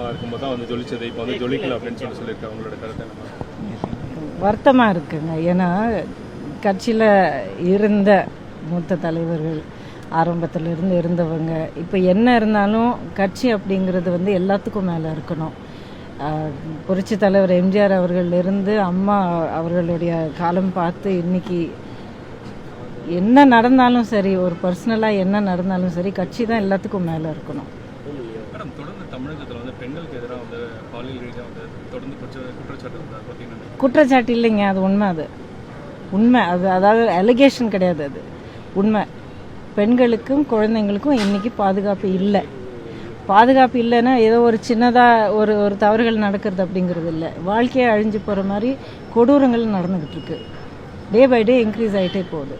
காலமா இருக்கும்போது தான் வந்து ஜொலிச்சது. இப்போ வந்து ஜொலிக்கல அப்படின்னு சொல்லி சொல்லியிருக்காங்க அவங்களோட கருத்தை வருத்தமாக இருக்குங்க. ஏன்னா கட்சியில் இருந்த மூத்த தலைவர்கள் ஆரம்பத்தில் இருந்து இருந்தவங்க இப்போ என்ன இருந்தாலும் கட்சி அப்படிங்கிறது வந்து எல்லாத்துக்கும் மேலே இருக்கணும். புரட்சி தலைவர் எம்ஜிஆர் அவர்களிலிருந்து அம்மா அவர்களுடைய காலம் பார்த்து இன்னைக்கு என்ன நடந்தாலும் சரி ஒரு பர்சனலாக என்ன நடந்தாலும் சரி கட்சி தான் எல்லாத்துக்கும் மேலே இருக்கணும் மேடம் தொடர்ந்து தமிழகத்தில் வந்து பெண்களுக்கு எதிராக வந்து பாலியல் ரீதியாக வந்து தொடர்ந்து குற்றச்சாட்டு வந்து பார்த்தீங்கன்னா குற்றச்சாட்டு இல்லைங்க அது உண்மை அது. உண்மை அது அதாவது அலிகேஷன் கிடையாது அது. உண்மை. பெண்களுக்கும் குழந்தைங்களுக்கும் இன்றைக்கி பாதுகாப்பு இல்லை. பாதுகாப்பு இல்லைன்னா ஏதோ ஒரு சின்னதாக ஒரு ஒரு தவறுகள் நடக்கிறது அப்படிங்கிறது இல்லை. வாழ்க்கையை அழிஞ்சு போகிற மாதிரி கொடூரங்கள் நடந்துக்கிட்டு இருக்கு. டே பை டே இன்க்ரீஸ் ஆகிட்டே போகுது.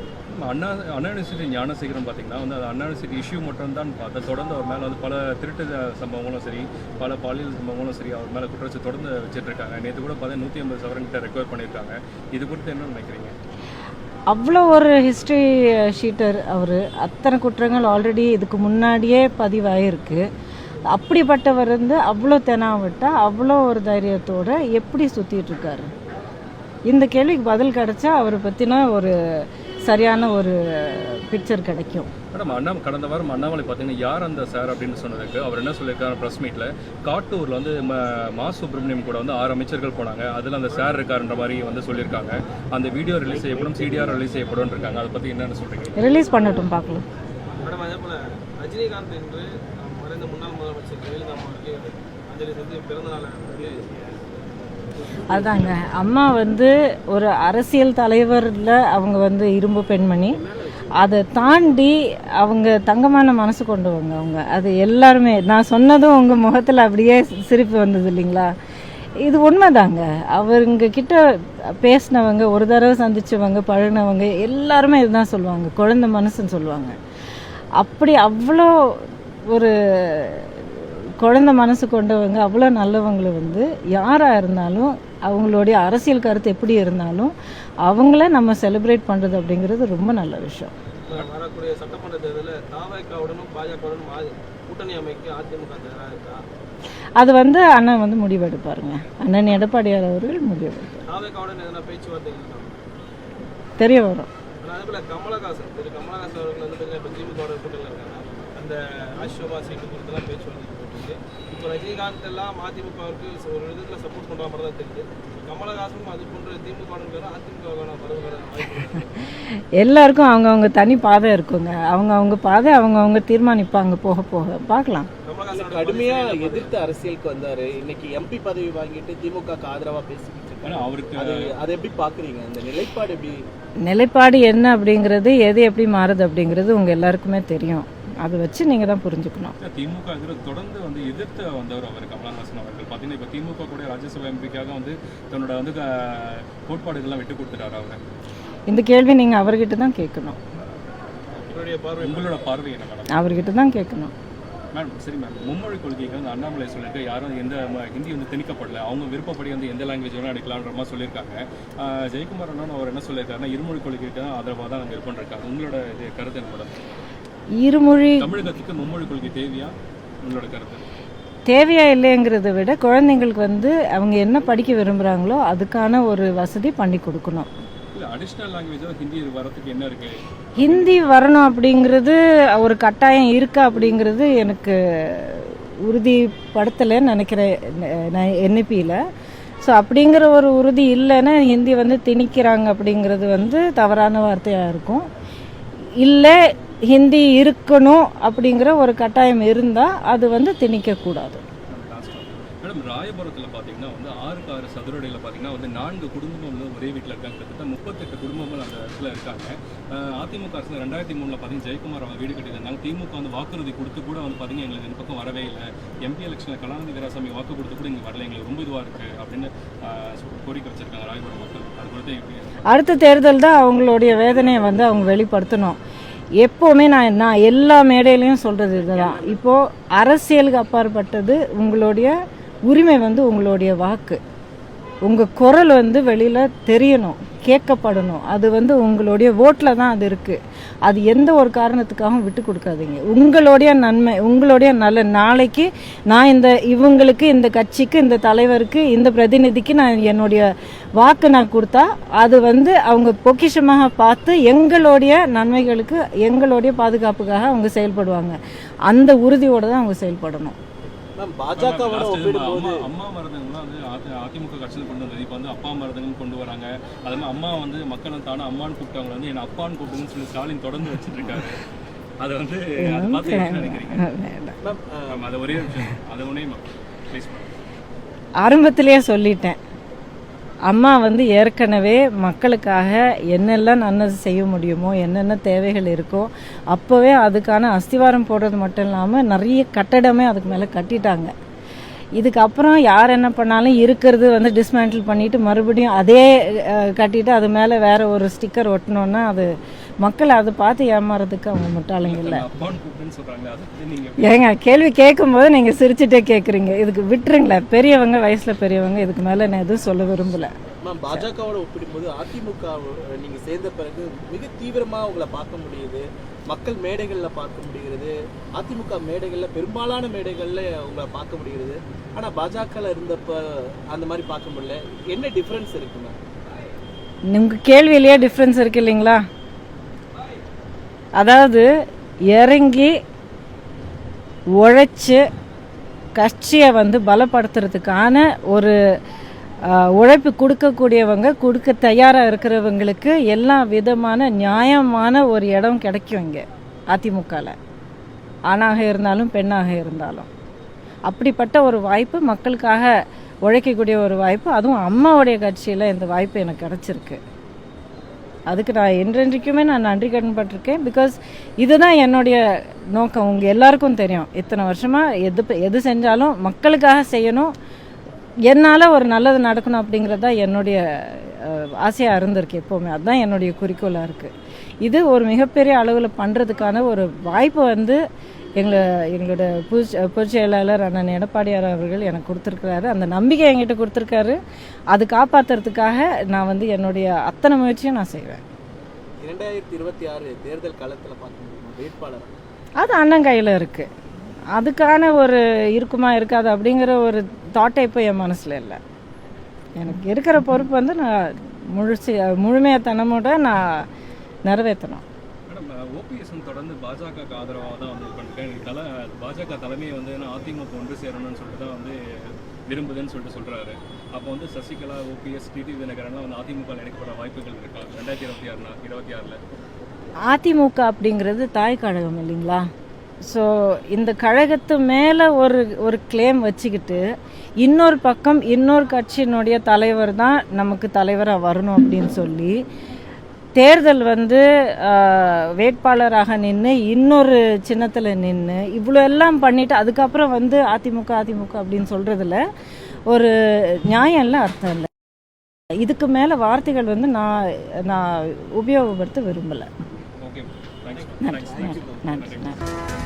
அண்ணா அண்ணா யூனிவர்சிட்டி ஞானசேகரம் பார்த்தீங்கன்னா வந்து அது அண்ணா யூனிவர்சிட்டி இஷ்யூ மட்டும் தான் தொடர்ந்து அவர் மேலே வந்து பல திருட்டு சம்பவங்களும் சரி பல பாலியல் சம்பவங்களும் சரி அவர் மேலே குற்றச்சாட்டு தொடர்ந்து வச்சுட்டு இருக்காங்க நேற்று கூட பார்த்தா நூற்றி ஐம்பது சவரன் கிட்ட ரெக்கவர் பண்ணியிருக்காங்க. இது குறித்து என்ன நினைக்கிறீங்க? அவ்வளோ ஒரு ஹிஸ்ட்ரி ஷீட்டர் அவர். அத்தனை குற்றங்கள் ஆல்ரெடி இதுக்கு முன்னாடியே பதிவாயிருக்கு. அப்படிப்பட்டவர் வந்து அவ்வளோ தெனாவிட்டால் அவ்வளோ ஒரு தைரியத்தோடு எப்படி சுற்றிட்டு இருக்காரு? இந்த கேள்விக்கு பதில் கிடச்சா அவரை பற்றின ஒரு சரியான ஒரு பிக்சர் கிடைக்கும். மேடம் அண்ணா கடந்த வாரம் அண்ணாமலை பார்த்தீங்கன்னா யார் அந்த சார் அப்படின்னு சொன்னதுக்கு அவர் என்ன சொல்லியிருக்காரு ப்ரெஸ் மீட்டில் காட்டூரில் வந்து ம- சுப்பிரமணியம் கூட வந்து ஆறு அமைச்சர்கள் போனாங்க. அதில் அந்த சார் இருக்காருன்ற மாதிரி வந்து சொல்லியிருக்காங்க. அந்த வீடியோ ரிலீஸ் செய்யப்படும் சிடிஆர் ரிலீஸ் செய்யப்படும் இருக்காங்க. அதை பற்றி என்னென்ன சொல்கிறீங்க ரிலீஸ் பண்ணட்டும் பார்க்கலாம். மேடம் அதே போல ரஜினிகாந்த் என்று மறைந்த முன்னாள் முதலமைச்சர் ஜெயலலிதா அவருக்கு அஞ்சலி செலுத்தி பிறந்த நாள் அதாங்க அம்மா வந்து ஒரு அரசியல் தலைவரில் அவங்க வந்து இரும்பு பெண்மணி. அதை தாண்டி அவங்க தங்கமான மனசு கொண்டவங்க அவங்க. அது எல்லாருமே நான் சொன்னதும் உங்கள் முகத்தில் அப்படியே சிரிப்பு வந்தது இல்லைங்களா? இது உண்மைதாங்க. அவருங்க கிட்ட பேசினவங்க ஒரு தடவை சந்திச்சவங்க பழகினவங்க எல்லாருமே இதுதான் சொல்லுவாங்க. குழந்தை மனசுன்னு சொல்லுவாங்க. அப்படி அவ்வளோ ஒரு குழந்தை மனசு கொண்டவங்க அவ்வளோ நல்லவங்களை வந்து யாராக இருந்தாலும் அவங்களுடைய அரசியல் கருத்து எப்படி இருந்தாலும் அவங்கள நம்ம செலிப்ரேட் பண்ணுறது அப்படிங்கிறது ரொம்ப நல்ல விஷயம். வரக்கூடிய சட்டமன்ற தேர்தலில் தாவேக்காவுடனும் பாஜகவுடனும் ஆ- கூட்டணி அமைக்க அதிமுக தயாராக இருக்கா? அது வந்து அண்ணன் வந்து முடிவெடுப்பாருங்க அண்ணன் எடப்பாடியார் அவர்கள் முடிவெடுப்பார் தாவேக்காவுடன் எதனா பேச்சுவார்த்தை இருக்கா? தெரிய வரும். கமலஹாசன் திரு கமலஹாசன் அவர்கள் வந்து பார்த்தீங்கன்னா இப்போ திமுக கூட்டணியில் இருக்காங்க. அந்த அசோபா சீட்டு குறித்தெல்லாம் பேச்சுவார்த்தை போயிட்டு இப்போ ரஜினிகாந்த் எல்லாம் அதிமுகவுக்கு ஒரு விதத்தில் சப்போர்ட் பண்ணுற மாதிரி தான் தெரியுது. கமலஹாசனும் அது போன்ற திமுக அதிமுக வருவதற்கான வாய்ப்பு இருக்கு. எல்லாருக்கும் அவங்கவுங்க தனி பாதை இருக்குங்க. அவங்கவுங்க பாதை அவங்கவுங்க தீர்மானிப்பாங்க. போக போக. பார்க்கலாம். கடுமையா எதிர்த்து அரசியலுக்கு வந்தாரு. இன்னைக்கு எம்பி பதவி வாங்கிட்டு திமுக ஆதரவா பேசிக்கிட்டு நிலைப்பாடு என்ன அப்படிங்கிறது எது எப்படி மாறுது அப்படிங்கிறது உங்கள் எல்லாருக்குமே தெரியும். அதை வச்சு நீங்கள் தான் புரிஞ்சுக்கணும். திமுக தொடர்ந்து வந்து எதிர்த்து வந்தவர் அவர் கமலஹாசன் அவர்கள். பார்த்தீங்கன்னா இப்போ திமுக கூட ராஜ்யசபா எம்பிக்காக வந்து தன்னோட வந்து க- கோட்பாடுகள்லாம் விட்டு கொடுத்துட்டாரு அவர். இந்த கேள்வி நீங்கள் அவர்கிட்ட தான் கேட்கணும். உங்களோட பார்வை என்ன மேடம்? அவர்கிட்ட தான் கேட்கணும். மேடம் சரி மேம். மும்மொழி கொள்கைக்கு வந்து அண்ணாமலை சொல்லிட்டு யாரும் எந்த ம- ஹிந்தி வந்து திணிக்கப்படல. அவங்க விருப்பப்படி வந்து எந்த லாங்குவேஜ் வேணால் எடுக்கலான்ற மாதிரி சொல்லியிருக்காங்க. ஜெயக்குமார் அண்ணன் அவர் என்ன சொல்லியிருக்காருன்னா இருமொழி கொள்கைக்கு தான் ஆதரவாக தான் நாங்கள் இருப்போம் இருக்காங்க உங்களோட இது கருத்து என்ன மேடம்? இருமொழி தமிழகத்துக்கு மும்மொழி கொள்கை தேவையா? உங்களோட கருத்து. தேவையா இல்லைங்கிறத விட குழந்தைங்களுக்கு வந்து அவங்க என்ன படிக்க விரும்புகிறாங்களோ அதுக்கான ஒரு வசதி பண்ணி கொடுக்கணும். ஹிந்தி வரணும் அப்படிங்கிறது ஒரு கட்டாயம் இருக்கா அப்படிங்கிறது எனக்கு உறுதிப்படுத்தலைன்னு நினைக்கிறேன் நான் என்இபியில் ஸோ அப்படிங்கிற ஒரு உறுதி இல்லைன்னா ஹிந்தி வந்து திணிக்கிறாங்க அப்படிங்கிறது வந்து தவறான வார்த்தையாக இருக்கும். இல்லை ஹிந்தி இருக்கணும் அப்படிங்கிற ஒரு கட்டாயம் இருந்தால் அது வந்து திணிக்கக்கூடாது. மேடம் ராயபுரத்தில் பார்த்தீங்கன்னா வந்து ஆறுக்கு ஆறு சதுரடியில் பார்த்தீங்கன்னா வந்து நான்கு குடும்பங்கள் வந்து ஒரே வீட்டில் இருக்காங்க. கிட்டத்தட்ட முப்பத்தெட்டு குடும்பங்கள் அந்த இடத்துல இருக்காங்க. அதிமுக அரசு ரெண்டாயிரத்தி மூணில் பார்த்தீங்கன்னா ஜெயக்குமார் அவங்க வீடு கட்டியிருந்தாங்க. திமுக வந்து வாக்குறுதி கொடுத்து கூட வந்து பார்த்தீங்கன்னா எங்களுக்கு இந்த பக்கம் வரவே இல்லை. எம்பி எலெக்ஷனில் கலாநிதி வீராசாமி வாக்கு கொடுத்து கூட இங்கே வரல. எங்களுக்கு ரொம்ப இதுவாக இருக்குது அப்படின்னு கோரிக்கை வச்சிருக்காங்க ராயபுரம் மக்கள். அது குறித்து அடுத்த தேர்தல் தான் அவங்களுடைய வேதனையை வந்து அவங்க வெளிப்படுத்தணும். எப்போவுமே நான் நான் எல்லா மேடையிலையும் சொல்கிறது இதுதான். இப்போது அரசியலுக்கு அப்பாற்பட்டது உங்களுடைய உரிமை வந்து உங்களுடைய வாக்கு. உங்கள் குரல் வந்து வெளியில் தெரியணும் கேட்கப்படணும். அது வந்து உங்களுடைய ஓட்டில் தான் அது இருக்குது அது எந்த ஒரு காரணத்துக்காகவும் விட்டு கொடுக்காதீங்க. உங்களுடைய நன்மை உங்களுடைய நல்ல நாளைக்கு நான் இந்த இவங்களுக்கு இந்த கட்சிக்கு இந்த தலைவருக்கு இந்த பிரதிநிதிக்கு நான் என்னுடைய வாக்கு நான் கொடுத்தா அது வந்து அவங்க பொக்கிஷமாக பார்த்து எங்களுடைய நன்மைகளுக்கு எங்களுடைய பாதுகாப்புக்காக அவங்க செயல்படுவாங்க. அந்த உறுதியோடு தான் அவங்க செயல்படணும். மேம் பாஜகவோட ஒப்பிடும்போது அம்மா அம்மா மருந்தகம்லாம் வந்து அதி- அதிமுக கட்சியில் கொண்டு வந்தது. இப்போ வந்து அப்பா மருந்தகம் கொண்டு வராங்க. அது மாதிரி அம்மா வந்து மக்கள் தானே அம்மான்னு கூப்பிட்டவங்க வந்து என்ன அப்பான்னு கூப்பிடுங்கன்னு சொல்லி ஸ்டாலின் தொடர்ந்து வச்சுட்டு இருக்காரு. அதை வந்து அதை பார்த்து என்ன நினைக்கிறீங்க? மேம் அது ஒரே விஷயம். அது ஒன்றே ப்ளீஸ் ஆரம்பத்திலேயே சொல்லிட்டேன். அம்மா வந்து ஏற்கனவே மக்களுக்காக என்னெல்லாம் நல்லது செய்ய முடியுமோ என்னென்ன தேவைகள் இருக்கோ அப்போவே அதுக்கான அஸ்திவாரம் போடுறது மட்டும் இல்லாமல் நிறைய கட்டடமே அதுக்கு மேலே கட்டிட்டாங்க. இதுக்கப்புறம் யார் என்ன பண்ணாலும் இருக்கிறது வந்து டிஸ்மேண்டில் பண்ணிவிட்டு மறுபடியும் அதே கட்டிட்டு அது மேலே வேறு ஒரு ஸ்டிக்கர் ஒட்டினோன்னா அது மக்கள் அதை பார்த்து ஏமாறதுக்கு அவங்க முட்டாளுங்க இல்லை. அப்பான்னு கூப்பிடுன்னு சொல்றாங்க அதை வந்து நீங்க ஏங்க கேள்வி கேட்கும்போது நீங்கள் சிரிச்சுட்டே கேட்குறீங்க இதுக்கு விட்டுருங்களேன் பெரியவங்க வயசில் பெரியவங்க இதுக்கு மேலே நான் எதுவும் சொல்ல விரும்பல. மேம் பாஜகவோட ஒப்பிடும்போது அதிமுக நீங்க சேர்ந்த பிறகு மிக தீவிரமா உங்களை பார்க்க முடியுது. மக்கள் மேடைகள்ல பார்க்க முடிகிறது. அதிமுக மேடைகள்ல பெரும்பாலான மேடைகள்ல உங்களை பார்க்க முடிகிறது. ஆனா பாஜகல இருந்தப்ப அந்த மாதிரி பார்க்க முடியல. என்ன டிஃபரன்ஸ் இருக்கு மேம்? உங்கள் கேள்வியிலேயே டிஃப்ரென்ஸ் இருக்கு இல்லைங்களா? அதாவது இறங்கி உழைச்சி கட்சியை வந்து பலப்படுத்துறதுக்கான ஒரு உழைப்பு கொடுக்கக்கூடியவங்க கொடுக்க தயாராக இருக்கிறவங்களுக்கு எல்லா விதமான நியாயமான ஒரு இடம் கிடைக்கும் இங்கே அதிமுகவில் ஆணாக இருந்தாலும் பெண்ணாக இருந்தாலும். அப்படிப்பட்ட ஒரு வாய்ப்பு மக்களுக்காக உழைக்கக்கூடிய ஒரு வாய்ப்பு அதுவும் அம்மாவுடைய கட்சியில் இந்த வாய்ப்பு எனக்கு கிடச்சிருக்கு. அதுக்கு நான் என்றென்றைக்குமே நான் நன்றி கடன்பட்டிருக்கேன் பிகாஸ் இதுதான் என்னுடைய நோக்கம். உங்கள் எல்லாருக்கும் தெரியும். இத்தனை வருஷமாக எது எது செஞ்சாலும் மக்களுக்காக செய்யணும். என்னால் ஒரு நல்லது நடக்கணும் அப்படிங்கிறது தான் என்னுடைய ஆசையாக இருந்திருக்கு எப்போவுமே. அதுதான் என்னுடைய குறிக்கோளாக இருக்குது இது ஒரு மிகப்பெரிய அளவில் பண்ணுறதுக்கான ஒரு வாய்ப்பு வந்து எங்களை எங்களோட பொதுச் பொதுச் செயலாளர் அண்ணன் எடப்பாடியார் அவர்கள் எனக்கு கொடுத்துருக்கிறாரு. அந்த நம்பிக்கை என்கிட்ட கொடுத்துருக்காரு. அது காப்பாற்றுறதுக்காக நான் வந்து என்னுடைய அத்தனை முயற்சியும் நான் செய்வேன். இரண்டாயிரத்தி இருபத்தி ஆறு தேர்தல் காலத்துல வேட்பாளர்? அது அண்ணன் கையில் இருக்குது அதுக்கான ஒரு இருக்குமா இருக்காது அப்படிங்கிற ஒரு தாட்டே இப்போ என் மனசில் இல்லை. எனக்கு இருக்கிற பொறுப்பு வந்து நான் முழுசி முழுமையத்தனமோட நான் நிறைவேற்றணும். மேடம் ஓபிஎஸ் தொடர்ந்து பாஜக ஆதரவாக தான் வந்து தலை பாஜக தலைமையை வந்து அதிமுக ஒன்று சேரணும்னு சொல்லிட்டு தான் வந்து விரும்புதுன்னு சொல்லிட்டு சொல்கிறாரு அப்போ வந்து சசிகலா ஓபிஎஸ் டிடி தினகரன்லாம் வந்து அதிமுக இணைக்கப்பட வாய்ப்புகள் இருக்கா? ரெண்டாயிரத்தி இருபத்தி ஆறுனா இருபத்தி ஆறில். அதிமுக அப்படிங்கிறது தாய் கழகம் இல்லைங்களா? ஸோ இந்த கழகத்து மேலே ஒரு ஒரு கிளைம் வச்சுக்கிட்டு இன்னொரு பக்கம் இன்னொரு கட்சியினுடைய தலைவர் தான் நமக்கு தலைவராக வரணும் அப்படின்னு சொல்லி தேர்தல் வந்து வேட்பாளராக நின்று இன்னொரு சின்னத்தில் நின்று இவ்வளோ எல்லாம் பண்ணிட்டு அதுக்கப்புறம் வந்து அதிமுக அதிமுக அப்படின்னு சொல்கிறதுல ஒரு நியாயம் இல்லை அர்த்தம் இல்லை. இதுக்கு மேலே வார்த்தைகள் வந்து நான் நான் உபயோகப்படுத்த விரும்பலை. நன்றி. நன்றி. நன்றி.